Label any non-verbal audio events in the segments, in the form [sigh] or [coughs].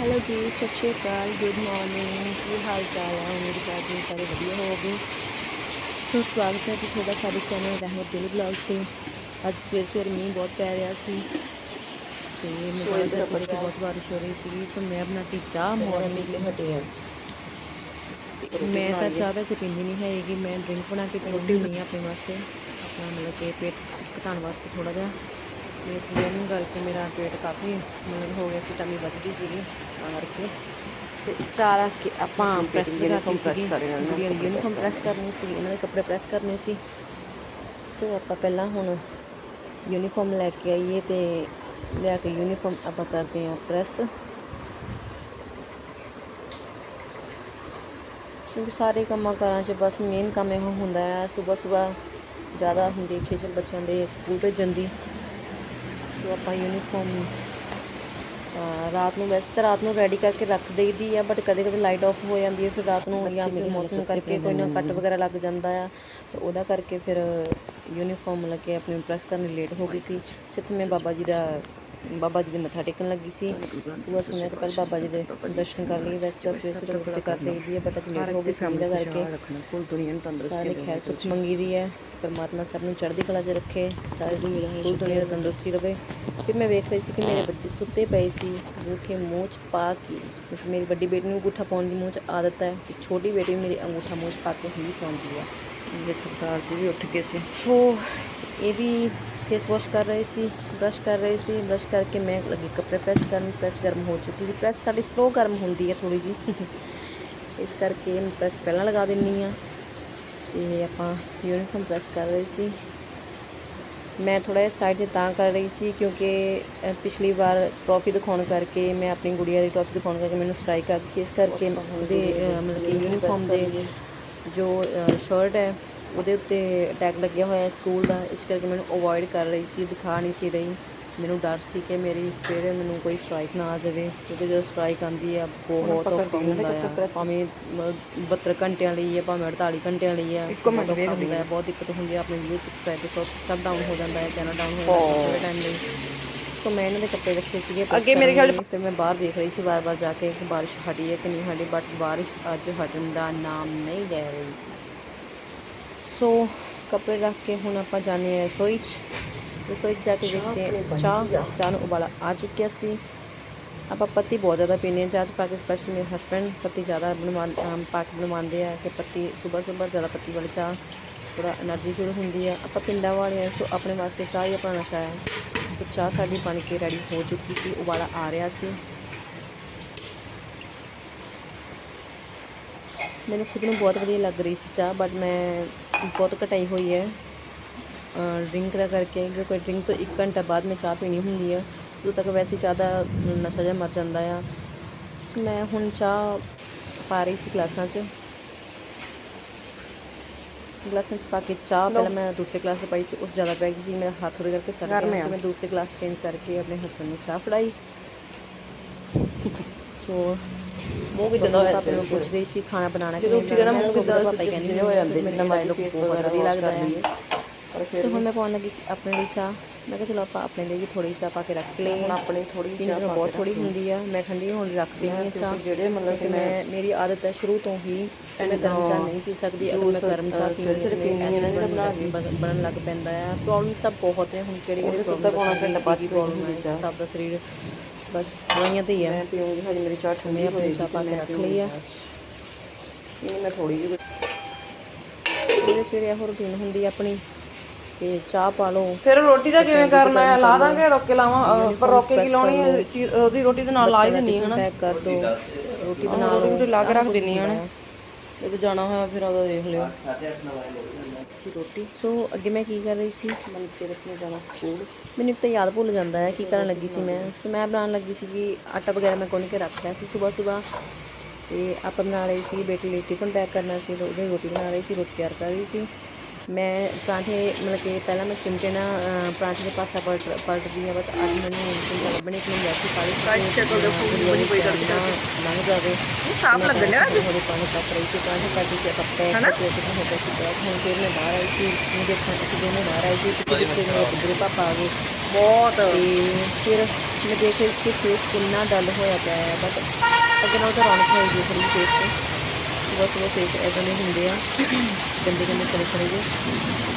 Hello ਜੀ ਸਤਿ ਸ਼੍ਰੀ ਅਕਾਲ good morning ਕੀ ਹਾਲ ਚਾਲ ਹੈ ਉਮੀਦ ਕਰਦੇ ਹਾਂ ਸਾਰੇ ਵਧੀਆ ਹੋਵੋਗੇ ਸੋ ਸਵਾਗਤ ਹੈ ਤੁਹਾਡਾ ਸਾਡੇ ਚੈਨਲ ਰਹਿਮਤ ਦਿਲ ਬਲੌਗਸ ਤੇ ਅੱਜ ਸਵੇਰ ਸਵੇਰ ਮੀਂਹ ਬਹੁਤ ਪੈ ਰਿਹਾ ਸੀ ਤੇ ਮੇਰੇ ਘਰ ਵਿੱਚ ਬਹੁਤ ਬਾਰਿਸ਼ ਹੋ ਰਹੀ ਸੀ ਸੋ ਮੈਂ ਬਣਾਤੀ ਚਾਹ ਮਾਰਨਿੰਗ ਦੀ ਹਟੇ ਆ ਮੈਂ ਤਾਂ ਚਾਹ ਵੈਸੇ ਪੀਂਦੀ ਨਹੀਂ ਹੈਗੀ ਮੈਂ ਡਰਿੰਕ ਬਣਾ ਕੇ ਪੀਂਦੀ ਹੁੰਦੀ ਹਾਂ ਆਪਣੇ ਵਾਸਤੇ ਆਪਣਾ ਮਤਲਬ ਕਿ ਪੇਟ ਘਟਾਉਣ ਵਾਸਤੇ ਥੋੜਾ ਜਿਹਾ ਤੇ ਇਸ ਇਹਨੂੰ ਕਰਕੇ ਮੇਰਾ ਪੇਟ ਕਾਫੀ ਮਤਲਬ ਹੋ ਗਿਆ ਸੀ ਟਮੀ ਵੱਧਦੀ ਸੀਗੀ ਤਾਂ ਕਰਕੇ। ਤੇ ਚਾਹ ਰੱਖ ਕੇ ਆਪਾਂ ਪ੍ਰੈਸ ਲਗਾ ਕੇ press ਸੀਗੀ। ਕਰ ਰਹੇ ਹਾਂ ਨਾ, ਜਿਹੜੀ ਯੂਨੀਫਾਰਮ ਪ੍ਰੈਸ ਕਰਨੀ ਸੀ ਇਹਨਾਂ ਦੇ ਕੱਪੜੇ ਪ੍ਰੈਸ ਕਰਨੇ ਸੀ। ਸੋ ਆਪਾਂ ਪਹਿਲਾਂ ਹੁਣ ਯੂਨੀਫਾਰਮ ਲੈ ਕੇ ਆਈਏ ਤੇ ਲਿਆ ਕੇ ਯੂਨੀਫਾਰਮ ਆਪਾਂ ਕਰਦੇ ਹਾਂ ਪ੍ਰੈਸ ਕਿਉਂਕਿ ਸਾਰੇ ਕੰਮਾਂ ਕਾਰਾਂ 'ਚ ਬਸ ਮੇਨ ਕੰਮ ਇਹੋ ਹੁੰਦਾ ਹੈ। ਸਵੇਰ ਸਵੇਰ ਜ਼ਿਆਦਾ ਹੁੰਦੀ ਖੇਚਲ ਬੱਚਿਆਂ ਦੇ ਸਕੂਲ ਭੇਜਣ ਦੀ। ਸੋ ਆਪਾਂ ਯੂਨੀਫਾਰਮ ਰਾਤ ਨੂੰ ਵੈਸੇ ਤਾਂ ਰਾਤ ਨੂੰ ਰੈਡੀ ਕਰਕੇ ਰੱਖ ਦੇਈਦੀ ਆ ਬਟ ਕਦੇ ਕਦੇ ਲਾਈਟ ਆਫ ਹੋ ਜਾਂਦੀ ਹੈ ਫਿਰ ਰਾਤ ਨੂੰ ਜਾਂ ਫਿਰ ਮੌਸਮ ਕਰਕੇ ਕੋਈ ਨਾ ਕੱਟ ਵਗੈਰਾ ਲੱਗ ਜਾਂਦਾ ਆ ਤੇ ਉਹਦਾ ਕਰਕੇ ਫਿਰ ਯੂਨੀਫਾਰਮ ਲੈ ਕੇ ਆਪਣੀ ਪ੍ਰੈਸ ਕਰਨ ਲੇਟ ਹੋ ਗਈ ਸੀ। ਜਿੱਥੇ ਮੈਂ ਬਾਬਾ ਜੀ ਦਾ ਬਾਬਾ ਜੀ ਦੇ ਮੱਥਾ ਟੇਕਣ ਲੱਗੀ ਸੀ। ਸਵੇਰ ਸੁਣਿਆ ਤਾਂ ਪਹਿਲਾਂ ਬਾਬਾ ਜੀ ਦੇ ਦਰਸ਼ਨ ਕਰ ਲਈ ਵੈਸੇ ਤਾਂ ਸਵੇਰ ਉੱਠ ਕੇ ਕਰ ਦੇਈਦੀ ਹੈ ਬਟ ਅੱਜ ਲੇਟ ਹੋ ਗਈ ਸੀ ਇਹਦਾ ਕਰਕੇ ਕੁੱਲ ਦੁਨੀਆ ਨੂੰ ਤੰਦਰੁਸਤੀ ਸਾਰੇ ਖੈਰ ਸੁਖ ਮੰਗੀ ਦੀ ਹੈ। ਪਰਮਾਤਮਾ ਸਭ ਨੂੰ ਚੜ੍ਹਦੀ ਕਲਾ 'ਚ ਰੱਖੇ ਸਾਰੇ ਦੁਨੀਆ ਦਾ ਤੰਦਰੁਸਤੀ ਰਵੇ। ਫਿਰ ਮੈਂ ਵੇਖ ਰਹੀ ਸੀ ਕਿ ਮੇਰੇ ਬੱਚੇ ਸੁੱਤੇ ਪਏ ਸੀ। ਅੰਗੂਠੇ ਮੂੰਹ 'ਚ ਪਾ ਕੇ ਕਿਉਂਕਿ ਮੇਰੀ ਵੱਡੀ ਬੇਟੀ ਨੂੰ ਅੰਗੂਠਾ ਪਾਉਣ ਦੀ ਮੂੰਹ 'ਚ ਆਦਤ ਹੈ ਤੇ ਛੋਟੀ ਬੇਟੀ ਵੀ ਮੇਰੀ ਅੰਗੂਠਾ ਮੂੰਹ 'ਚ ਪਾ ਕੇ ਹੀ ਸੌਂਦੀ ਹੈ। ਜੇ ਸਰਦਾਰ ਜੀ ਵੀ ਉੱਠ ਗਏ ਸੀ। ਸੋ ਇਹ ਵੀ ਫੇਸ ਵਾਸ਼ ਕਰ ਰਹੇ ਸੀ। ਬ੍ਰਸ਼ ਕਰ ਰਹੇ ਸੀ ਬ੍ਰਸ਼ ਕਰਕੇ ਮੈਂ ਲੱਗੀ ਕੱਪੜੇ ਪ੍ਰੈਸ ਕਰਨ ਪ੍ਰੈਸ ਗਰਮ ਹੋ ਚੁੱਕੀ ਸੀ। ਪ੍ਰੈਸ ਸਾਡੀ ਸਲੋ ਗਰਮ ਹੁੰਦੀ ਹੈ ਥੋੜੀ ਜੀ ਇਸ ਕਰਕੇ ਮੈਂ ਪ੍ਰੈਸ ਪਹਿਲਾਂ ਲਗਾ ਦਿੰਨੀ ਆ ਤੇ ਆਪਾਂ ਯੂਨੀਫਾਰਮ ਪ੍ਰੈਸ ਕਰ ਰਹੇ ਸੀ। ਮੈਂ ਥੋੜਾ ਜਿਹਾ ਸਾਈਡ ਤੇ ਤਾਂ ਕਰ ਰਹੀ ਸੀ ਕਿਉਂਕਿ ਪਿਛਲੀ ਵਾਰ ਟਰੋਫੀ ਦਿਖਾਉਣ ਕਰਕੇ ਮੈਂ ਆਪਣੀ ਗੁੜੀਆ ਦੀ ਟਰੋਫੀ ਦਿਖਾਉਣ ਕਰਕੇ ਮੈਨੂੰ ਸਟ੍ਰਾਈਕ ਆ ਗਈ। ਇਸ ਕਰਕੇ ਉਹਦੇ ਮਤਲਬ ਕਿ ਯੂਨੀਫਾਰਮ ਦੇ ਜੋ ਸ਼ਰਟ ਹੈ ਉਹਦੇ ਉੱਤੇ ਟੈਗ ਲੱਗਿਆ ਹੋਇਆ ਹੈ ਸਕੂਲ ਦਾ ਇਸ ਕਰਕੇ ਮੈਨੂੰ ਅਵੋਇਡ ਕਰ ਰਹੀ ਸੀ ਦਿਖਾ ਨਹੀਂ ਸੀ ਰਹੀ। ਮੈਨੂੰ ਡਰ ਸੀ ਕਿ ਮੇਰੀ ਫਿਰ ਮੈਨੂੰ ਕੋਈ ਸਟ੍ਰਾਈਕ ਨਾ ਆ ਜਾਵੇ ਕਿਉਂਕਿ ਜਦੋਂ ਸਟ੍ਰਾਈਕ ਆਉਂਦੀ ਆ ਬਹੁਤ ਔਖਾ ਹੁੰਦਾ ਆ। ਭਾਵੇਂ ਮ- 72 ਘੰਟਿਆਂ ਲਈ ਹੈ ਭਾਵੇਂ 48 ਘੰਟਿਆਂ ਲਈ ਮਿੰਟ ਬਹੁਤ ਦਿੱਕਤ ਹੁੰਦੀ ਹੈ ਆਪਣੇ ਵੀਡੀਓ ਸਬਸਕ੍ਰਾਈਬ ਤੇ ਸਭ ਡਾਊਨ ਹੋ ਜਾਂਦਾ ਹੈ ਚੈਨਲ ਡਾਊਨ ਹੋ ਜਾਂਦਾ ਹੈ ਟਾਈਮ ਲਈ। ਸੋ ਮੈਂ ਇਹਨਾਂ ਦੇ ਕੱਪੜੇ ਰੱਖੇ ਸੀਗੇ ਅੱਗੇ ਮੇਰੇ ਲਈ। ਫਿਰ ਮੈਂ ਬਾਹਰ ਦੇਖ ਰਹੀ ਸੀ ਵਾਰ-ਵਾਰ ਜਾ ਕੇ ਕਿ ਬਾਰਿਸ਼ ਹਟੀ ਹੈ ਕਿ ਨਹੀਂ ਹਟੀ ਬਟ ਬਾਰਿਸ਼ ਅੱਜ ਹਟਣ ਦਾ ਨਾਮ ਨਹੀਂ ਲੈ ਰਹੀ। ਸੋ ਕੱਪੜੇ ਰੱਖ ਕੇ ਹੁਣ ਆਪਾਂ ਜਾਣੇ ਆ ਰਸੋਈ 'ਚ। ਰਸੋਈ 'ਚ ਜਾ ਕੇ ਦੇਖਦੇ ਆ ਚਾਹ ਚਾਹ ਨੂੰ ਉਬਾਲਾ ਆ ਚੁੱਕਿਆ ਸੀ। ਆਪਾਂ ਪੱਤੀ ਬਹੁਤ ਜ਼ਿਆਦਾ ਪੀਨੇ ਆ ਚਾਹ 'ਚ ਪਾ ਕੇ ਸਪੈਸ਼ਲੀ ਮੇਰੇ ਹਸਬੰਡ ਪੱਤੀ ਜ਼ਿਆਦਾ ਬਣਵਾਉਂ ਪਾ ਕੇ ਬਣਵਾਉਂਦੇ ਆ ਕਿ ਪਤੀ ਸਵੇਰ ਸਵੇਰ ਜ਼ਿਆਦਾ ਪੱਤੀ ਵਾਲੀ ਚਾਹ ਥੋੜਾ એનર્ਜੀ ਫੀਲ ਹੁੰਦੀ ਆ। ਆਪਾਂ ਪਿੰਡਾਂ ਵਾਲੇ ਆ ਸੋ ਆਪਣੇ ਵਾਸਤੇ ਚਾਹ ਹੀ ਆਪਣਾ ਨਸ਼ਾ ਹੈ ਸੋ ਚਾਹ ਸਾਡੀ ਬਣ ਕੇ ਰੈਡੀ ਹੋ ਚੁੱਕੀ ਸੀ ਉਬਾਲਾ ਆ ਰਿਹਾ ਸੀ। ਮੈਨੂੰ ਖੁਦ ਨੂੰ ਬਹੁਤ ਵਧੀਆ ਲੱਗ ਰਹੀ ਸੀ ਚਾਹ ਬਟ ਮੈਂ ਬਹੁਤ ਘਟਾਈ ਹੋਈ ਹੈ। ਡਰਿੰਕ ਦਾ ਕਰਕੇ ਕਿਉਂਕਿ ਡਰਿੰਕ ਤੋਂ 1 ਘੰਟਾ ਬਾਅਦ ਮੈਂ ਚਾਹ ਪੀਣੀ ਹੁੰਦੀ ਆ ਉਦੋਂ ਤੱਕ ਵੈਸੇ ਹੀ ਚਾਹ ਦਾ ਨਸ਼ਾ ਜਿਹਾ ਮਰ ਜਾਂਦਾ ਆ। ਮੈਂ ਹੁਣ ਚਾਹ ਪਾ ਰਹੀ ਸੀ ਗਲਾਸਾਂ 'ਚ। ਗਲਾਸਾਂ 'ਚ ਪਾ ਕੇ ਚਾਹ ਪਹਿਲਾਂ ਮੈਂ ਦੂਸਰੇ ਗਲਾਸ 'ਚ ਪਾਈ ਸੀ ਉਸ ਜ਼ਿਆਦਾ ਪੈ ਗਈ ਸੀ ਮੇਰਾ ਹੱਥ ਉਹਦੇ ਕਰਕੇ ਸੜ ਗਿਆ। ਮੈਂ ਦੂਸਰੇ ਗਲਾਸ ਚੇਂਜ ਕਰਕੇ ਆਪਣੇ ਹਸਬੰਦ ਨੂੰ ਚਾਹ ਫੜਾਈ। [laughs] ਸੋ ਮੂੰਹ ਕਿਦਾਂ ਦਾ ਹੋਇਆ ਪਾਪਾ ਨੂੰ ਪੁੱਛ ਰਹੀ ਸੀ ਖਾਣਾ ਬਣਾਉਣਾ ਕਿ ਜਦੋਂ ਉੱਠੀ ਦਾ ਨਾ। ਮੂੰਹ ਕਿੱਦਾਂ ਪਾਪਾ ਹੀ ਕਹਿੰਦੇ ਹੋ ਜਾਂਦੇ ਮੈਨੂੰ ਜਿੰਨਾ ਫੇਸ ਬਹੁਤ ਵਗੈਰਾ ਵਧੀਆ ਲੱਗਦਾ ਹੈ। ਪਰ ਫਿਰ ਹੁਣ ਮੈਂ ਪਾਉਣ ਲੱਗੀ ਸੀ ਆਪਣੇ ਲਈ ਚਾਹ ਮੈਂ ਕਿਹਾ ਚਲੋ ਆਪਾਂ ਆਪਣੇ ਲਈ ਵੀ ਥੋੜੀ ਚਾਹ ਪਾ ਕੇ ਰੱਖ ਲਈਏ। ਹੁਣ ਆਪਣੀ ਥੋੜੀ ਨੂੰ ਬਹੁਤ ਥੋੜੀ ਹੁੰਦੀ ਆ ਮੈਂ ਠੰਡੀ ਹੁਣ ਰੱਖ ਦਿੰਦੀ ਹਾਂ ਚਾਹ। ਜਿਹੜੇ ਮਤਲਬ ਕਿ ਮੈਂ ਮੇਰੀ ਆਦਤ ਹੈ ਸ਼ੁਰੂ ਤੋਂ ਹੀ ਕਿ ਮੈਂ ਗਰਮ ਚਾਹ ਨਹੀਂ ਪੀ ਸਕਦੀ ਅਗਰ ਮੈਂ ਗਰਮ ਚਾਹ ਪੀਣੀ ਹੈ ਨਾ ਕੇ। ਬਣਨ ਲੱਗ ਪੈਂਦਾ ਆ ਪ੍ਰੋਬਲਮ ਤਾਂ ਬਹੁਤ ਹੈ ਹੁਣ ਕਿਹੜੀ ਕਿਹੜੀ ਪ੍ਰੋਬਲਮ ਹੈ ਸਭ ਦਾ ਸਰੀਰ ਬਸ ਦਵਾਈਆਂ ਤੇ ਹੀ ਆ। ਮੈਂ ਪੀਉਂਗੀ ਹਜੇ ਮੇਰੀ ਚਾਹ ਠੰਡੀ ਮੈਂ ਆਪਣੀ ਚਾਹ ਪਾ ਕੇ ਰੱਖ ਲਈ ਆ। ਨਹੀਂ ਮੈਂ ਥੋੜੀ ਜਿਹੀ ਸਵੇਰੇ ਸਵੇਰੇ ਇਹੋ ਰੁਟੀਨ ਹੁੰਦੀ ਆ ਆਪਣੀ ਕਿ ਚਾਹ ਪਾ ਲਓ। ਫਿਰ ਰੋਟੀ ਦਾ ਕਿਵੇਂ ਕਰਨਾ ਹੈ? ਲਾ ਦਾਂਗੇ ਰੋਕ ਕੇ ਲਾਵਾਂ ਪਰ ਰੋਕ ਕੇ ਕੀ ਲਾਉਣੀ ਹੈ? ਚੀ- ਉਹਦੀ ਰੋਟੀ ਦੇ ਨਾਲ ਲਾ ਹੀ ਦਿੰਨੀ ਹੈ ਹਨਾ ਪੈਕ ਕਰ ਦੋ। ਰੋਟੀ ਬਣਾ ਲਓ ਰੋਟੀ ਲਾ ਕੇ ਰੱਖ ਦਿੰਨੀ ਹੈ ਹਨਾ ਜਦੋਂ ਜਾਣਾ ਹੋਇਆ ਫਿਰ ਉਹਦਾ ਦੇਖ ਲਿਓ। ਸੀ ਰੋਟੀ। ਸੋ ਅੱਗੇ ਮੈਂ ਕੀ ਕਰ ਰਹੀ ਸੀ? ਮੈਂ ਮੰਚੇ ਰੱਖਣੇ ਜਾਣਾ ਸਕੂਲ। ਮੈਨੂੰ ਇੱਕ ਤਾਂ ਯਾਦ ਭੁੱਲ ਜਾਂਦਾ ਹੈ ਕੀ ਕਰਨ ਲੱਗੀ ਸੀ ਮੈਂ। ਸੋ ਮੈਂ ਬਣਾਉਣ ਲੱਗੀ ਸੀ ਕਿ ਆਟਾ ਵਗੈਰਾ ਮੈਂ ਗੁੰਨ ਕੇ ਰੱਖ ਲਿਆ ਸੀ ਸਵੇਰ ਸਵੇਰ। ਤੇ ਆਪਾਂ ਬਣਾ ਰਹੀ ਸੀ, ਬੇਟੀ ਲਈ ਟਿਫਨ ਪੈਕ ਕਰਨਾ ਸੀ ਉਹਦੇ ਰੋਟੀ ਬਣਾ ਰਹੀ ਸੀ, ਰੋਟੀ ਤਿਆਰ ਕਰ ਰਹੀ ਸੀ। ਮੈਂ ਪਰਾਂਠੇ ਮਤਲਬ ਕਿ ਪਹਿਲਾਂ ਮੈਂ ਚਿਮਟੇ ਨਾਲ ਪਰਾਂਠੇ ਦੇ ਪਾਸਾ ਪਲਟ ਪਲਟਦੀ ਹਾਂ ਬਸ ਅੱਜ ਮੈਨੂੰ ਚਿਮਟਾ ਲੱਭਣੇ ਕਿ ਮੈਂ ਜੈਸੀ ਕਾਲੀ ਗਾਇਸ ਸ਼ਕਲ ਦੇਖੋ ਬਣੀ ਪਈ ਤੜਕੇ ਲੰਘ ਜਾਵੇ। ਇਹ ਸਾਫ਼ ਲੱਗਣ ਅੱਜ? ਥੋੜੇ ਪਾਣੀ ਤੱਕ ਰਹੀ ਸੀ ਪਰਾਂਠੇ ਕੱਢ ਕੇ ਕੱਪੜੇ ਹਨਾ? ਤੇ ਕਿਤੇ ਹੋ ਗਿਆ ਸੀ ਬਸ ਹੁਣ ਫਿਰ ਮੈਂ ਬਾਹਰ ਆਈ ਸੀ ਮੈਂ ਦੇਖਾਂ ਕਿ ਦੋਨੋਂ ਬਾਹਰ ਆਈ ਸੀ ਕਿ ਕਿਤੇ ਮੇਰੇ ਬੁੱਢੇ ਪਾਪਾ ਆ ਗਏ। ਬਹੁਤ। ਤੇ ਫਿਰ ਮੈਂ ਦੇਖਿਆ ਕਿ ਫੇਸ ਕਿੰਨਾ ਡਲ ਹੋਇਆ ਪਿਆ ਹੈ ਬਟ ਅੱਗੇ ਨਾਲ ਤਾਂ ਰੌਣਕ ਹੋਈ ਜੀ ਥੋੜੀ ਫੇਸ ਤੇ। ਬਹੁਤ ਬਹੁਤ ਫੇਸ ਐਦਾਂ ਦੇ ਹੁੰਦੇ ਆ। ਗੰਦੇ ਗੰਦੇ ਸੜੇ ਸੜੇ ਜਿਹੇ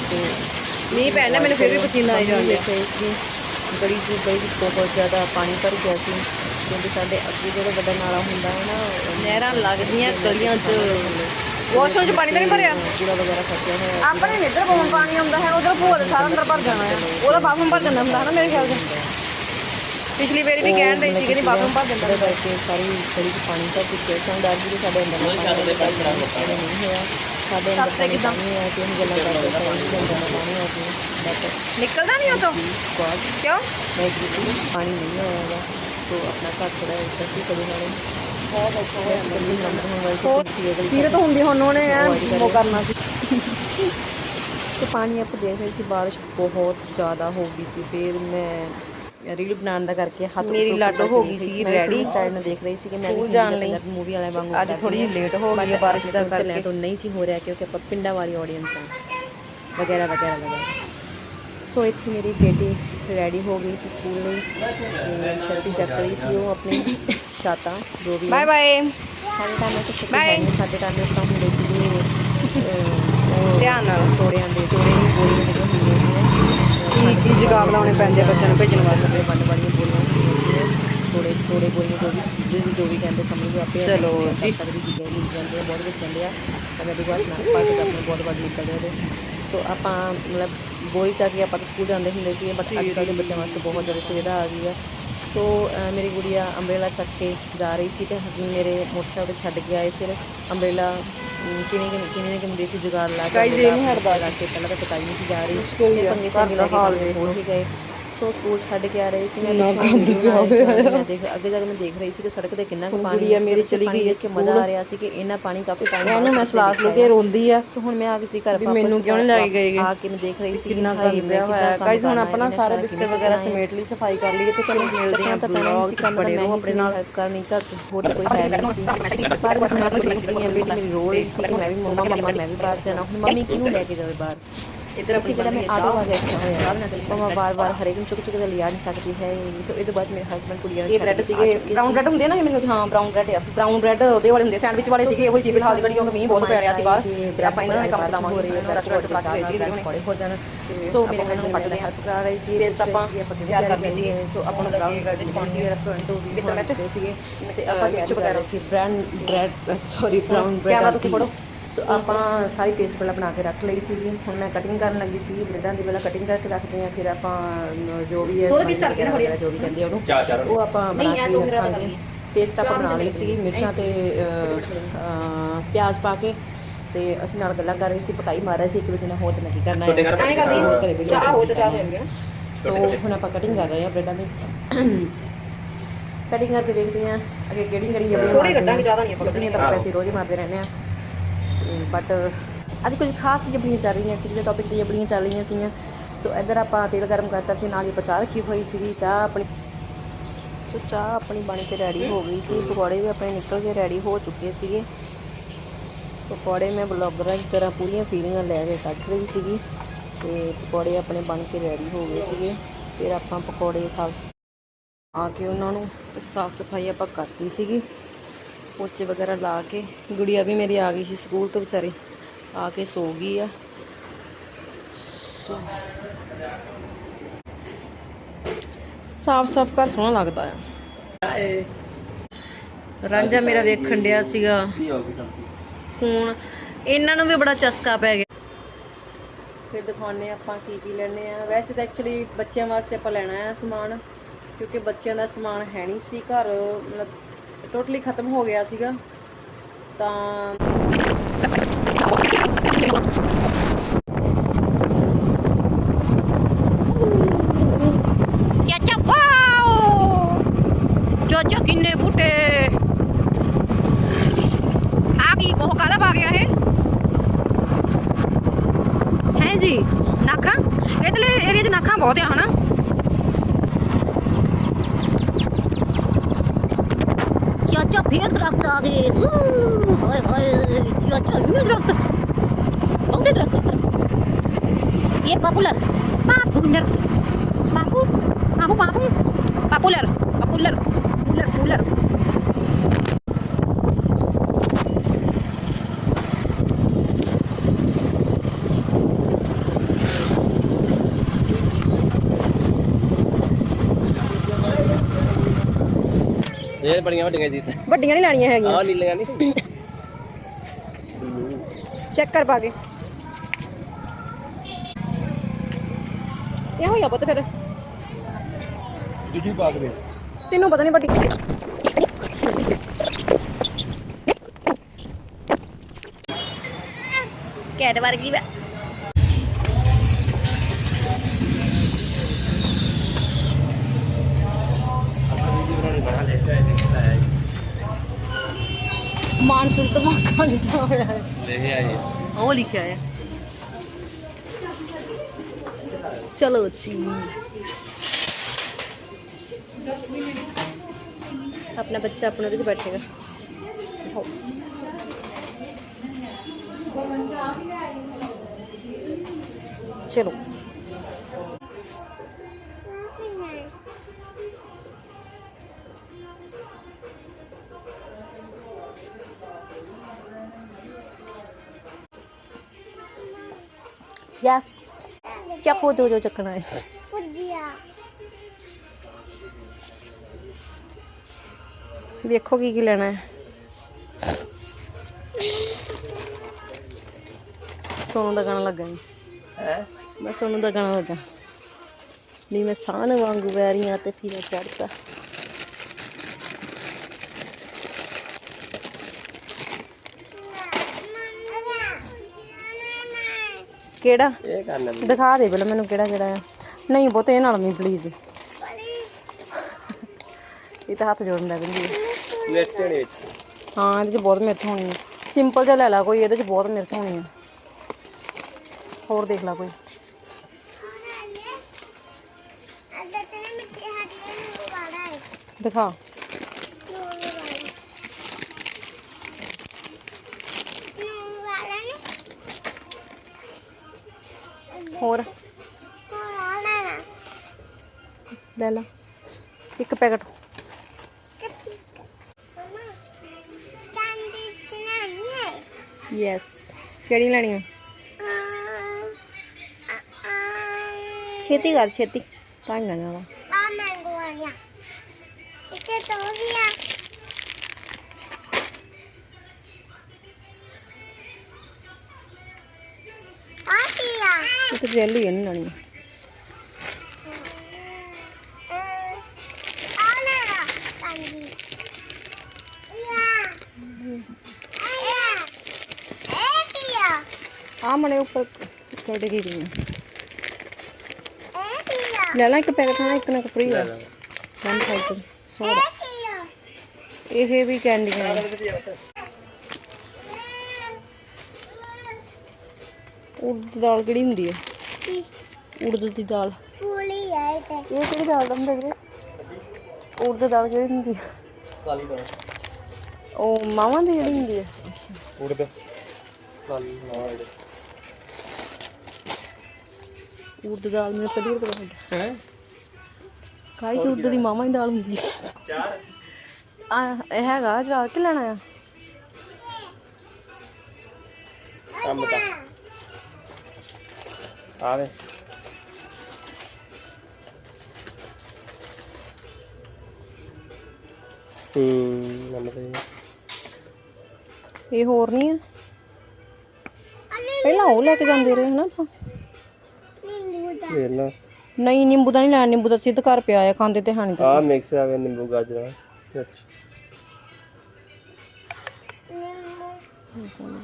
ਤੇ ਮੀਂਹ ਪੈਣਾ ਮੈਨੂੰ ਫਿਰ ਵੀ ਪਸੀਨਾ ਆਈ ਜਾਂਦਾ। ਇਸ ਦੀ ਦੀ ਗਲੀ ਵਿੱਚ ਬਹੁਤ ਜ਼ਿਆਦਾ ਪਾਣੀ ਭਰ ਗਿਆ ਸੀ। ਕਿਉਂਕਿ ਸਾਡੇ ਅੱਗੇ ਜਿਹੜਾ ਵੱਡਾ ਨਾਲਾ ਹੁੰਦਾ ਹੈ ਨਾ ਨਹਿਰਾਂ ਲੱਗਦੀਆਂ ਗਲੀਆਂ 'ਚ। ਵਾਸ਼ਰੂਮ 'ਚ ਪਾਣੀ ਤਾਂ ਨਹੀਂ ਭਰਿਆ? ਕੂੜਾ ਵਗੈਰਾ ਫਸਿਆ ਹੋਇਆ। ਆਪਣੇ ਇੱਧਰ ਬਹੁਤ ਪਾਣੀ ਆਉਂਦਾ ਹੈ ਉਧਰ ਦੇ ਸਾਰਾ ਅੰਦਰ ਭਰ ਜਾਣਾ ਹੈ। ਉਹਦਾ ਬਾਥਰੂਮ ਭਰ ਜਾਂਦਾ ਹੁੰਦਾ ਹੈ ਨਾ ਮੇਰੇ ਖਿਆਲ 'ਚ। ਪਿਛਲੀ ਵਾਰੀ ਵੀ ਕਹਿਣ ਰਹੀ ਸੀ ਕਿ ਨਹੀਂ ਬਾਥਰੂਮ ਭਰ ਜਾਂਦਾ ਉਹਦੇ ਕਰਕੇ ਸਾਰੀ ਗਲੀ 'ਚ ਪਾਣੀ ਭਰ ਚੁੱਕਿਆ ਚਾਹੁੰਦਾ ਜੀ ਸਾਡੇ ਅੰਦਰ ਨਾ ਪਾਣੀ ਦੇ ਪਾਣੀ ਨਹੀਂ ਹੋਇਆ। ਸਾਡੇ ਅੰਦਰ ਤੇ ਕਿੱਦਾਂ? ਪਾਣੀ ਆ ਕਿ ਗੱਲਾਂ ਕਰਦੇ ਅੰਦਰ ਨਾ ਪਾਣੀ ਆ ਜੀ। ਬਟ ਨਿਕਲਦਾ ਨਹੀਂ ਉਹ ਤੋਂ? ਕਿਉਂ? ਮੈਂ ਜੀ ਪਾਣੀ ਨਹੀਂ ਆਇਆ ਸੋ ਆਪਣਾ ਘਰ ਥੋੜਾ ਇੱਧਰ ਸੀ ਕਦੇ ਨਾਲੇ। ਵੀ ਸੀਰਤ ਹੁੰਦੀ ਹੁਣ ਉਹਨੇ ਉਹ ਕਰਨਾ ਸੀ। ਤੇ ਪਾਣੀ ਆਪਾਂ ਦੇਖ ਰਹੇ ਸੀ ਬਾਰਿਸ਼ ਬਹੁਤ ਜ਼ਿਆਦਾ ਹੋ ਗਈ ਸੀ। ਫਿਰ ਮੈਂ ਰੀਲ ਬਣਾਉਣ ਦਾ ਕਰਕੇ ਹੱਥ ਮੇਰੀ ਲਾਡੋ ਹੋ ਗਈ ਸੀ ready। ਸਟਾਈਲ ਨਾਲ ਦੇਖ ਰਹੀ ਸੀ ਕਿ ਮੈਂ ਸਕੂਲ ਜਾਣ ਲਈ। ਮੂਵੀ ਵਾਲਿਆਂ ਵਾਂਗੂ ਅੱਜ ਥੋੜੀ ਜਿਹੀ ਲੇਟ ਹੋ ਗਈ ਹੈ ਬਾਰਿਸ਼ ਦਾ ਕਰਕੇ ਤੋਂ ਨਹੀਂ ਸੀ ਹੋ ਰਿਹਾ ਕਿਉਂਕਿ ਆਪਾਂ ਪਿੰਡਾਂ ਵਾਲੀ ਆਡੀਅנס ਆ ਵਗੈਰਾ ਵਗੈਰਾ ਵਗੈਰਾ ਸੋ ਇੱਥੇ ਮੇਰੀ ਬੇਟੀ ਰੈਡੀ ਹੋ ਗਈ ਸੀ ਸਕੂਲ ਲਈ ਸ਼ਰਟੀ ਚੱਕ ਰਹੀ ਸੀ ਉਹ ਆਪਣੀ ਛਾਤਾ ਜੋ ਵੀ ਬਾਏ ਬਾਏ ਸਾਡੇ ਟਾਈਮ ਤੇ ਛੁੱਟੀ. ਹੈ ਸਾਡੇ ਟਾਈਮ ਦੇ ਹੁੰਦੇ ਸੀ ਧਿਆਨ ਨਾਲ ਤੋੜਿਆਂ ਦੇ ਤੋੜੇ ਨਹੀਂ ਹੁੰਦੀਆਂ ਸੀ ਕੀ ਜਗਾਮ ਲਾਉਣੇ ਪੈਂਦੇ ਬੱਚਿਆਂ ਨੂੰ ਭੇਜਣ ਵਾਸਤੇ? ਵੰਡ ਵਾਲੀਆਂ ਬੋਲੀਆਂ ਤੋੜੇ ਤੋੜੇ ਬੋਲੀਆਂ ਜੋ ਵੀ ਜੋ ਵੀ ਕਹਿੰਦੇ ਸਮਝ ਆਪੇ ਚਲੋ ਕਰ ਸਕਦੀ ਚੀਜ਼ਾਂ ਲਿਖ ਜਾਂਦੇ ਆ ਬਹੁਤ ਕੁਝ ਕਹਿੰਦੇ ਆ। ਤਾਂ ਮੈਂ ਦੁਬਾਰਾ ਨਾ ਪਾਸੇ ਤਾਂ ਆਪਣੇ ਬਹੁਤ ਵੱਧ ਨਿਕਲਦੇ ਉਹਦੇ ਸੋ ਆਪਾਂ ਮਤਲਬ ਬੋਰੀ ਚਾ ਕੇ ਆਪਾਂ ਤਾਂ ਸਕੂਲ ਜਾਂਦੇ ਹੁੰਦੇ ਸੀ ਬਟ ਅੱਜ ਕੱਲ੍ਹ ਦੇ ਬੱਚਿਆਂ ਵਾਸਤੇ ਬਹੁਤ ਜ਼ਿਆਦਾ ਸੁਵਿਧਾ ਆ ਗਈ ਆ। ਸੋ ਮੇਰੀ ਗੁੜੀਆ ਅੰਬਰੇਲਾ ਚੱਕ ਕੇ ਜਾ ਰਹੀ ਸੀ ਤੇ ਹਸਬੰਦ ਮੇਰੇ ਮੋਟਰਸਾਈਕਲ ਛੱਡ ਕੇ ਆਏ ਫਿਰ ਅੰਬਰੇਲਾ ਕਿਵੇਂ ਕਿਵੇਂ ਕਿਵੇਂ ਕਿਵੇਂ ਦੇ ਸੀ ਜੁਗਾੜ ਲਾ ਕੇ Guys, ਇਹ ਨਹੀਂ ਹਟਦਾ। ਲਾ ਕੇ ਪਹਿਲਾਂ ਤਾਂ ਟਕਾਈ ਨਹੀਂ ਸੀ ਜਾ ਰਹੀ ਮੁਸ਼ਕਿਲ ਹੀ ਤੇ ਆ, ਪੰਗੇ ਘਰ ਸੰਗੇ ਲੈ ਹਾਲ ਹੀ ਗਏ ਸੋ ਸਕੂਲ ਛੱਡ ਕੇ ਆ ਰਹੇ ਸੀ ਮੈਂ ਨਾ ਸੀ, ਹੋਇਆ। ਮੈਂ ਦੇਖ ਅੱਗੇ ਜਾ ਕੇ ਮੈਂ ਦੇਖ ਰਹੀ ਸੀ ਕਿ ਸੜਕ ਤੇ ਕਿੰਨਾ ਪਾਣੀ ਸੀ, ਮੇਰੀ ਚਲੀ ਗਈ ਕੇ ਮਜ਼ਾ ਆ ਰਿਹਾ ਸੀ ਕਿ ਇੰਨਾ ਪਾਣੀ ਕਾਫੀ ਟਾਈਮ ਇਹਨੂੰ ਮੈਂ ਸਲਾਸ ਲੂ ਕੇ ਰੋਂਦੀ ਆ ਸੋ ਹੁਣ ਮੈਂ ਆ ਗਈ ਸੀ ਘਰ ਵਾਪਸ ਮੈਨੂੰ ਕਿਉਂ ਨਹੀਂ ਲੈ ਗਏ ਆ ਕੇ ਮੈਂ ਦੇਖ ਰਹੀ ਸੀ ਕਿੰਨਾ ਗੰਦ ਪਿਆ ਹੋਇਆ ਕੰਮ ਗਾਇਜ਼ ਹੁਣ ਆਪਣਾ ਇਹਨੇ ਸਾਰੇ ਬਿਸਤਰ ਵਗੈਰਾ। ਸਮੇਟ ਲਈ ਸਫ਼ਾਈ ਕਰ ਲਈ ਤੇ ਚਲੋ ਮਿਲਦੇ ਹਾਂ ਤਾਂ ਬਲੌਗ ਸੀ ਕੰਮ ਮੈਂ ਆਪਣੇ ਨਾਲ ਹੈਲਪ ਕਰਨੀ ਤਾਂ ਹੋਰ ਕੋਈ ਹੈ ਨਹੀਂ ਸੀ ਪਰ ਮੈਂ ਮੇਰੀ ਰੋ ਰਹੀ ਸੀ ਮੈਂ ਵੀ ਮੰਮਾ ਮੰਮਾ ਮੈਂ ਵੀ ਬਾਹਰ ਜਾਣਾ ਹੁਣ ਮੰਮੀ ਕਿਹਨੂੰ ਲੈ ਕੇ ਜਾਵੇ ਬਾਹਰ ਕਿਉਂਕਿ ਜਿਹੜਾ ਮੈਂ ਆਟੋ ਆ ਗਿਆ ਹੋਇਆ ਮਮਾ ਬਾਰ-ਬਾਰ ਹਰੇਕ ਨੂੰ ਚੁੱਕ ਚੁੱਕ ਕੇ ਲਿਆ ਨਹੀਂ ਸਕਦੀ ਹੈ ਸੋ ਇਹਦੇ ਬਾਅਦ ਮੇਰੇ ਹਸਬੰਡ ਕੁੜੀਆਂ ਇਹ ਬ੍ਰੈਡ ਸੀਗੇ ਬ੍ਰਾਊਨ ਬ੍ਰੈਡ ਹੁੰਦੇ ਨਾ ਇਹ ਮੈਨੂੰ ਹਾਂ ਬ੍ਰਾਊਨ ਬ੍ਰੈਡ ਆ ਬ੍ਰਾਊਨ ਬ੍ਰੈਡ ਉਹਦੇ ਵਾਲੇ ਹੁੰਦੇ ਸੈਂਡਵਿਚ ਵਾਲੇ ਸੀਗੇ ਇਹੋ ਹੀ ਸੀ ਫਿਲਹਾਲ ਦੀ ਘੜੀ ਕਿਉਂਕਿ ਮੀਂਹ ਬਹੁਤ ਪੈ ਰਿਹਾ ਸੀ ਬਾਹਰ ਤੇ ਆਪਾਂ ਇਹਨਾਂ ਨੇ ਕੰਮ ਚਲਾਵਾਂਗੇ ਰੈਸਟੋਰੈਂਟ ਪਾ ਕੇ ਸੀ ਜਿਹੜੇ ਹੋ ਜਾਣ ਤੇ ਸੋ ਮੇਰੇ ਨੂੰ ਹਸਬੰਡ ਕੱਟਦੇ ਨੇ ਹਾਂ। ਹੈਲਪ ਕਰਾ ਰਹੀ ਸੀ Paste ਆਪਾਂ ਤਿਆਰ ਕਰ ਲਈ ਸੀ। ਸੋ ਆਪਾਂ ਨੂੰ ਬ੍ਰਾਊਨ ਬ੍ਰੈਡ ਪਾਉਣੀ ਸੀ ਰੈਸਟੋਰੈਂਟ ਤੋਂ ਵੀ ਵਿੱਚ? ਸੀਗੇ ਤੇ ਤੇ ਆਪਾਂ ਕਿਚ ਵਗੈਰਾ ਸੀ brown bread sorry brown bread camera ਤੁਸੀਂ ਫੜੋ। ਸੋ ਆਪਾਂ ਸਾਰੀ ਪੇਸਟ ਪਹਿਲਾਂ ਬਣਾ ਕੇ ਰੱਖ ਲਈ ਸੀਗੀ। ਹੁਣ ਮੈਂ ਕਟਿੰਗ ਕਰਨ ਲੱਗੀ ਸੀ ਬ੍ਰੈਡਾਂ ਦੀ ਪਹਿਲਾਂ ਕਟਿੰਗ ਕਰਕੇ ਰੱਖਦੇ ਆ ਫਿਰ ਆਪਾਂ ਜੋ ਵੀ ਹੈ ਦੋ piece ਕਰਕੇ ਨਾ ਵਗੈਰਾ ਫੜੀਏ। ਜੋ ਵੀ ਕਹਿੰਦੇ ਆ ਉਹਨੂੰ ਚਾਰ ਚਾਰ। ਉਹ ਆਪਾਂ ਨਹੀਂ, ਬਣਾ ਕੇ ਮੇਰਾ ਰੱਖਾਂਗੇ। ਪੇਸਟ ਆਪਾਂ ਬਣਾ ਲਈ ਸੀਗੀ ਮਿਰਚਾਂ ਤੇ ਪਿਆਜ਼ ਪਾ ਕੇ। ਤੇ ਅਸੀਂ ਨਾਲ ਗੱਲਾਂ ਕਰ ਰਹੇ ਸੀ ਪਕਾਈ ਮਾਰ ਰਹੇ ਸੀ ਇੱਕ ਦੂਜੇ ਨਾਲ ਹੋਰ ਤੇ ਮੈਂ ਕੀ ਕਰਨਾ ਛੋਟੇ ਘਰ ਐਂ ਕਰਦੀ ਹੋਰ ਘਰੇ video ਚਾਹ ਹੋ ਤੇ ਚਾਹ ਹੋ। ਜਾਣਗੇ ਸੋ ਹੁਣ ਆਪਾਂ ਕਟਿੰਗ ਕਰ ਰਹੇ ਹਾਂ ਬ੍ਰੈਡਾਂ ਦੀ। ਕਟਿੰਗ ਕਰਕੇ ਵੇਖਦੇ ਹਾਂ ਅੱਗੇ ਕਿਹੜੀ ਕਿਹੜੀ ਜਬੜੀਆਂ ਥੋੜ੍ਹੀ ਕੱਢਾਂਗੇ, ਜ਼ਿਆਦਾ ਨਹੀਂ ਆਪਾਂ ਜਬੜੀਆਂ ਤਾਂ ਆਪਾਂ ਵੈਸੇ ਰੋਜ਼ ਹੀ ਮਾਰਦੇ ਰਹਿੰਦੇ ਹਾਂ। ਬਟ ਅੱਜ ਕੁਝ ਖਾਸ ਜਬੜੀਆਂ ਚੱਲ ਰਹੀਆਂ ਸੀ ਜਿਹੜੇ ਟੌਪਿਕ ਤੇ ਜਬੜੀਆਂ ਚੱਲ ਰਹੀਆਂ ਸੀਗੀਆਂ। ਸੋ ਇੱਧਰ ਆਪਾਂ ਤੇਲ ਗਰਮ ਕਰਤਾ ਸੀ, ਨਾਲ ਹੀ ਆਪਾਂ ਰੱਖੀ ਹੋਈ ਸੀਗੀ, ਚਾਹ ਆਪਣੀ ਸੋ ਚਾਹ ਆਪਣੀ ਬਣ ਕੇ ਰੈਡੀ ਹੋ ਗਈ ਸੀ, ਪਕੌੜੇ ਵੀ ਆਪਣੇ ਨਿਕਲ ਕੇ ਰੈਡੀ ਹੋ ਚੁੱਕੇ ਸੀਗੇ। ਪਕੌੜੇ ਮੈਂ ਬਲੌਗਰਾਂ ਦੀ ਤਰ੍ਹਾਂ ਪੂਰੀਆਂ ਫੀਲਿੰਗਾਂ ਲੈ ਕੇ ਕੱਢ ਰਹੀ ਸੀਗੀ, ਤੇ ਪਕੌੜੇ ਆਪਣੇ ਬਣ ਕੇ ਰੈਡੀ ਹੋ ਗਏ ਸੀਗੇ। ਫਿਰ ਆਪਾਂ ਪਕੌੜੇ ਸਾਫ਼ ਆ ਕੇ ਉਹਨਾਂ ਨੂੰ ਤੇ ਸਾਫ਼ ਸਫ਼ਾਈ ਆਪਾਂ ਕਰਤੀ ਸੀਗੀ। ਪੋਚੇ ਵਗੈਰਾ ਲਾ ਕੇ, ਗੁੜੀਆ ਵੀ ਮੇਰੀ ਆ ਗਈ ਸੀ ਸਕੂਲ ਤੋਂ ਵਿਚਾਰੀ, ਆ ਕੇ ਸੋ ਗਈ ਆ। ਸਾਫ਼ ਸਾਫ਼ ਘਰ ਸੋਹਣਾ ਲੱਗਦਾ ਆ। ਰਾਂਝਾ ਮੇਰਾ ਵੇਖਣ ਡਿਆ ਸੀਗਾ। ਫੋਨ। ਇਹਨਾਂ ਨੂੰ ਵੀ ਬੜਾ ਚਸਕਾ ਪੈ ਗਿਆ। ਫਿਰ ਦਿਖਾਉਣੇ ਆਪਾਂ ਕੀ ਕੀ ਲੈਣੇ ਆ ਵੈਸੇ ਤਾਂ ਐਕਚੁਅਲੀ ਬੱਚਿਆਂ ਵਾਸਤੇ ਆਪਾਂ ਲੈਣਾ ਆ ਸਮਾਨ, ਕਿਉਂਕਿ ਬੱਚਿਆਂ ਦਾ ਸਮਾਨ ਹੈ ਨਹੀਂ ਸੀ ਘਰ, ਮਤਲਬ ਟੋਟਲੀ ਖਤਮ ਹੋ ਗਿਆ ਸੀਗਾ ਤਾਂ ਚਾਚਾ ਵਾਓ ਚਾਚਾ ਕਿੰਨੇ ਬੂਟੇ ਆ ਕੀ ਉਹ ਕਾਲਾ ਪਾ ਗਿਆ ਹੈ ਹੈ ਜੀ ਨਾਖਾਂ ਇਧਰਲੇ ਏਰੀਆ 'ਚ ਨਾਖਾਂ ਬਹੁਤ ਆ ਹਨਾ ਚਾਚਾ ਫੇਰ ਦਰਖਤ ਆ ਗਏ ਊ, ਹਾਏ ਹਾਏ ਚਾਚਾ ਇਹ ਦਰਖਤ ਬਹੁਤੇ ਦਰਖਤ ਇੱਧਰ। ਇਹ ਪਪੂਲਰ ਪਪੂਲਰ ਪਾਪੂ ਪਾਪੂ ਪਾਪੂ ਪਪੂਲਰ ਪਪੂਲਰ ਇਹ ਬੜੀਆਂ ਵੱਡੀਆਂ ਜੀ। ਵੱਡੀਆਂ ਨਹੀਂ ਲੈਣੀਆਂ ਹੈਗੀਆਂ। ਆਹ ਨੀਲੀਆਂ ਨਹੀਂ। ਚੈੱਕ ਕਰ ਪਾ ਕੇ। ਇਹ ਹੋਇਆ ਪੁੱਤ ਫਿਰ। ਦੂਜੀ ਬਾਗ ਦੇ ਤੈਨੂੰ ਪਤਾ ਨਹੀਂ ਵੱਡੀ ਕੈਟ ਵਰਗੀ ਵਾ। ਮਾਨਸੂਨ ਤੋਂ ਮੱਕਾ ਲਿਖਿਆ ਹੋਇਆ ਹੈ? ਲਿਖਿਆ ਜੀ। ਉਹ ਲਿਖਿਆ ਹੈ। ਚਲੋ ਜੀ। ਆਪਣਾ ਬੱਚਾ ਆਪਣੇ ਉਹਦੇ 'ਚ ਬੈਠੇਗਾ ਦਿਖਾਓ। ਚਲੋ ਯਸ ਚੱਕੋ ਜੋ ਜੋ ਚੱਕਣਾ ਵੇਖੋ ਕੀ ਕੀ ਲੈਣਾ ਹੈ। ਸੋਨੂੰ ਦਾ ਗਾਣਾ ਲੱਗਾ ਜੀ। ਹੈ? ਮੈਂ ਸੋਨੂੰ ਦਾ ਗਾਣਾ ਲੱਗਾ। ਨਹੀਂ ਮੈਂ ਸਾਨ ਵਾਂਗੂ ਵੈਰੀਆਂ ਤੇ ਫਿਰ ਚੜਦਾ ਕਿਹੜਾ? ਇਹ ਕਰਨਾ ਦਿਖਾ ਦੇ ਪਹਿਲਾਂ ਮੈਨੂੰ ਕਿਹੜਾ ਕਿਹੜਾ ਆ। ਨਹੀਂ ਬਹੁਤ ਇਹ ਨਾਲ ਨਹੀਂ ਪਲੀਜ਼ ਇਹ ਤਾਂ ਹੱਥ ਜੋੜਨ ਲੱਗ ਜਾਂਦੀ ਹੈ ਮਿਰਚ ਨਹੀਂ ਵਿੱਚ ਹਾਂ ਇਹਦੇ 'ਚ ਬਹੁਤ ਮਿਰਚ ਹੋਣੀ ਹੈ ਸਿੰਪਲ ਜਿਹਾ ਲੈ ਲਾ ਕੋਈ ਇਹਦੇ 'ਚ ਬਹੁਤ ਮਿਰਚ ਹੋਣੀ ਹੈ ਹੋਰ ਦੇਖ ਲਾ ਕੋਈ। ਦਿਖਾ। ਹੋਰ? ਲੈ ਲਾ। ਇੱਕ ਪੈਕਟ ਯੈਸ ਕਿਹੜੀ ਲੈਣੀ ਹੈ ਛੇਤੀ ਕਰ ਛੇਤੀ। ਤਾਂ ਹੀ ਲੈਣਾ ਵਾ ਇੱਕ ਜੈਲੀ ਹੈ ਨਹੀਂ ਲੈਣੀ ਮਣੇ ਉੱਪਰ ਕੱਢ ਗਈ ਰਹੀ ਲੈ ਲਾ ਇੱਕ ਪੈਕਟ ਹਾਂ ਇੱਕ ਨਾ ਫ੍ਰੀ ਹੈ ਵਨ ਸਾਈਡ ਸੋਡਾ ਇਹ ਵੀ ਕੈਂਡੀਆਂ ਹੈ ਉੜਦ ਦੀ ਦਾਲ ਕਿਹੜੀ ਹੁੰਦੀ ਹੈ ਉੜਦ ਦੀ ਦਾਲ। ਇਹ ਕਿਹੜੀ ਦਾਲ ਦਾ ਹੁੰਦਾ ਵੀਰੇ ਉੜਦ ਦੀ ਦਾਲ ਕਿਹੜੀ ਹੁੰਦੀ ਹੈ ਕਾਲੀ ਦਾ ਉਹ ਮਾਵਾਂ ਦੀ ਜਿਹੜੀ ਹੁੰਦੀ ਹੈ ਉੜਦ ਕਾਲੀ ਨਾ ਦੀ ਦਾਲ ਮੈਨੂੰ ਕਦੀ ਹੈ? ਕਾਈ ਚ ਉੜਦ ਦੀ ਮਾਵਾਂ ਦੀ ਦਾਲ ਹੁੰਦੀ ਹੈ? ਚਾਰ। ਆ ਇਹ ਹੈਗਾ ਜਵਾਬ ਕਿ ਲੈਣਾ ਆ? ਕੰਮ ਤਾਂ। ਆਵੇ ਹੂੰ ਨੰਬਰ ਇਹ ਹੋਰ ਨਹੀਂ ਹੈ ਪਹਿਲਾਂ ਉਹ ਲੈ ਕੇ ਜਾਂਦੇ ਰਹੇ ਹਨਾ ਆਪਾਂ ਨਹੀਂ ਨਿੰਬੂ ਦਾ ਨਹੀਂ ਲੈਣਾ ਨਿੰਬੂ ਦਾ ਸਿੱਧ ਘਰ ਪਿਆ ਆ ਖਾਂਦੇ ਤੇ ਹਾਨੀ ਆ ਮਿਕਸ ਆ ਗਿਆ ਨਿੰਬੂ ਗਾਜਰਾਂ। ਮਿਰਚ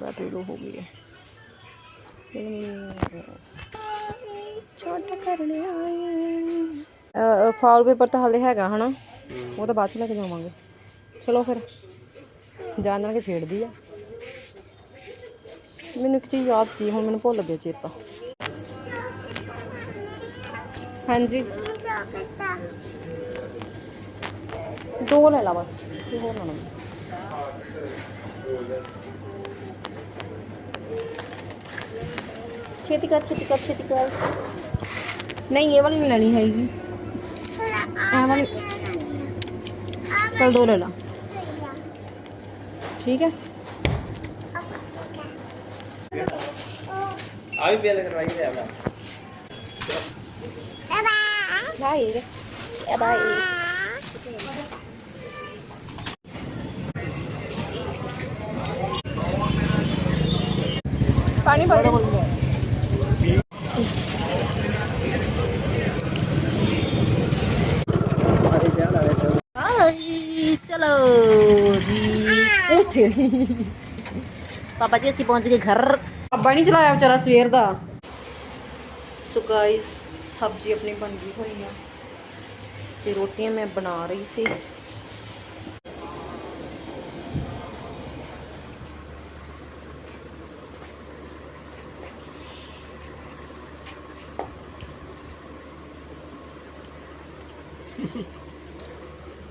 ਬੈਟਰੀ ਲੋ ਹੋ ਗਈ ਹੈ। ਛੋਟਾ ਕਰਨੇ ਆਏ ਫਾਲ ਪੇਪਰ ਤਾਂ ਹਾਲੇ ਹੈਗਾ ਹਨਾ? ਉਹ ਤਾਂ ਬਾਅਦ ਚ ਲੈ ਕੇ ਜਾਵਾਂਗੇ। ਚਲੋ ਫਿਰ। ਜਾਣ ਜਾਣ ਕੇ ਛੇੜਦੀ ਆ। ਮੈਨੂੰ ਇੱਕ ਚੀਜ਼ ਯਾਦ ਸੀ ਹੁਣ ਮੈਨੂੰ ਭੁੱਲ ਗਿਆ ਚੇਤਾ। ਹਾਂਜੀ। ਦੋ ਲੈ ਲਾ ਬਸ ਇਹ ਹੋਰ ਨਾ ਛੇਤੀ ਕਰ ਛੇਤੀ ਕਰ ਛੇਤੀ ਕਰ। ਨਹੀਂ, ਇਹ ਵਾਲੀ ਨਹੀਂ ਲੈਣੀ ਹੈਗੀ। ਇਹ ਵਾਲੀ ਚਲ ਦੋ ਲੈ ਲਾ। ਠੀਕ ਹੈ। ਆ ਵੀ ਬਿੱਲ ਕਰਵਾਈ ਤੇ ਆਵਾ ਭਰ ਅਰੇ ਜਾ ਲਾ ਵੇ ਹਾਈ ਚਲੋ ਜੀ ਉੱਠੇ ਪਾਪਾ ਜੀ ਅਸੀਂ ਪਹੁੰਚ ਗਏ ਘਰ ਅੱਬਾ ਨਹੀਂ ਚਲਾਇਆ ਵਿਚਾਰਾ ਸਵੇਰ ਦਾ ਸੋ ਗਾਇਸ ਸਬਜ਼ੀ ਆਪਣੀ ਬਣ ਗਈ ਹੋਈ ਆ। ਤੇ ਰੋਟੀਆਂ ਮੈਂ ਬਣਾ ਰਹੀ ਸੀ।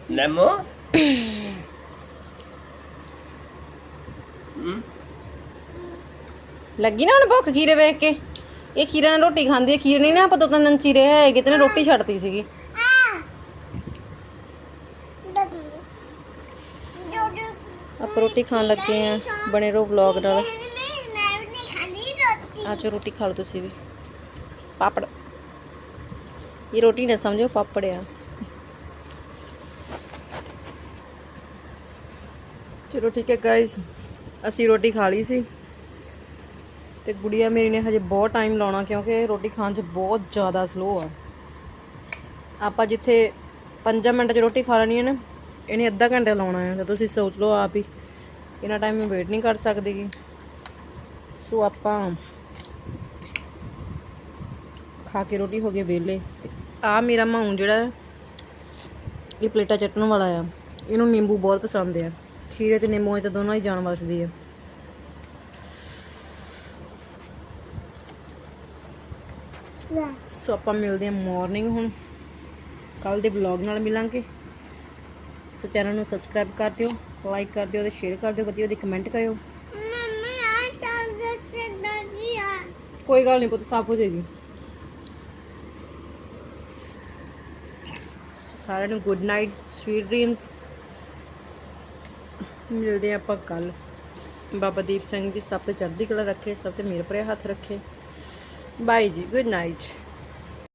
ਨਮੋ ਹਮ [coughs] ਲੱਗੀ ਨਾ ਹੁਣ ਭੁੱਖ ਖੀਰੇ ਵੇਖ ਕੇ? ਇਹ ਖੀਰੇ ਨਾਲ ਰੋਟੀ ਖਾਂਦੀ ਹੈ। ਖੀਰ ਨਹੀਂ ਨਾ, ਆਪਾਂ ਦੋ ਤਿੰਨ ਦਿਨ ਚੀਰੇ ਹੈਗੇ ਤੇ ਨੇ ਰੋਟੀ ਛੱਡਤੀ ਸੀਗੀ। ਆਪਾਂ ਰੋਟੀ ਖਾਣ ਲੱਗੇ ਆ ਬਣੇ ਰਹੋ ਵਲੌਗ ਨਾਲ। ਆ ਰੋਟੀ ਖਾ ਲਓ ਤੁਸੀਂ ਵੀ। ਪਾਪੜ। ਇਹ ਰੋਟੀ ਨਾ ਸਮਝੋ, ਪਾਪੜ ਆ। ਚਲੋ ਠੀਕ ਹੈ ਗਾਇਸ ਅਸੀਂ ਰੋਟੀ ਖਾ ਲਈ ਸੀ। ਤੇ ਗੁੜੀਆ ਮੇਰੀ ਨੇ ਹਜੇ ਬਹੁਤ ਟਾਈਮ ਲਾਉਣਾ ਕਿਉਂਕਿ ਰੋਟੀ ਖਾਣ 'ਚ ਬਹੁਤ ਜ਼ਿਆਦਾ ਸਲੋ ਆ। ਆਪਾਂ ਜਿੱਥੇ 5 ਮਿੰਟ 'ਚ ਰੋਟੀ ਖਾ ਲੈਣੀ ਹੈ ਨਾ, ਇਹਨੇ ਅੱਧਾ ਘੰਟਾ ਲਾਉਣਾ ਹੈ। ਤਾਂ ਤੁਸੀਂ ਸੋਚ ਲਓ ਆਪ ਹੀ ਇਹਨਾਂ ਟਾਈਮ ਮੈਂ ਵੇਟ ਨਹੀਂ ਕਰ ਸਕਦੀ। ਸੋ ਆਪਾਂ ਖਾ ਕੇ ਰੋਟੀ ਹੋ ਗਈ ਵਿਹਲੇ। ਤੇ ਆ ਮੇਰਾ ਮਾਉਂ ਜਿਹੜਾ ਇਹ ਪਲੇਟਾ ਚੱਟਣ ਵਾਲਾ ਆ। ਇਹਨੂੰ ਨਿੰਬੂ ਬਹੁਤ ਪਸੰਦ ਆ। ਖੀਰੇ ਤੇ ਨਿੰਬੂ ਤਾਂ ਦੋਨੋਂ ਹੀ ਜਾਨ ਵਸਦੀ ਆ। ਸੋ ਆਪਾਂ ਮਿਲਦੇ ਹਾਂ ਮਾਰਨਿੰਗ ਹੁਣ। ਕੱਲ ਦੇ ਵਲੌਗ ਨਾਲ ਮਿਲਾਂਗੇ। ਸੋ ਚੈਨਲ ਨੂੰ ਸਬਸਕ੍ਰਾਈਬ ਕਰ ਦਿਓ ਲਾਈਕ ਕਰ ਦਿਓ ਤੇ ਸ਼ੇਅਰ ਕਰ ਦਿਓ ਵਧੀਆ ਵਧੀਆ ਕਮੈਂਟ ਕਰਿਓ ਕੋਈ ਗੱਲ ਨਹੀਂ ਪੁੱਤ ਸਾਫ਼ ਹੋ ਜਾਏਗੀ। ਸਾਰਿਆਂ ਨੂੰ ਗੁੱਡ ਨਾਈਟ ਸਵੀਟ ਡ੍ਰੀਮਸ ਮਿਲਦੇ ਆਪਾਂ ਕੱਲ ਬਾਬਾ ਦੀਪ ਸਿੰਘ ਜੀ ਸਭ ਤੇ ਚੜ੍ਹਦੀ ਕਲਾ ਰੱਖੇ ਸਭ ਤੇ ਮੇਰ ਭਰਿਆ ਹੱਥ ਰੱਖੇ। ਬਾਈ ਜੀ ਗੁੱਡ ਨਾਈਟ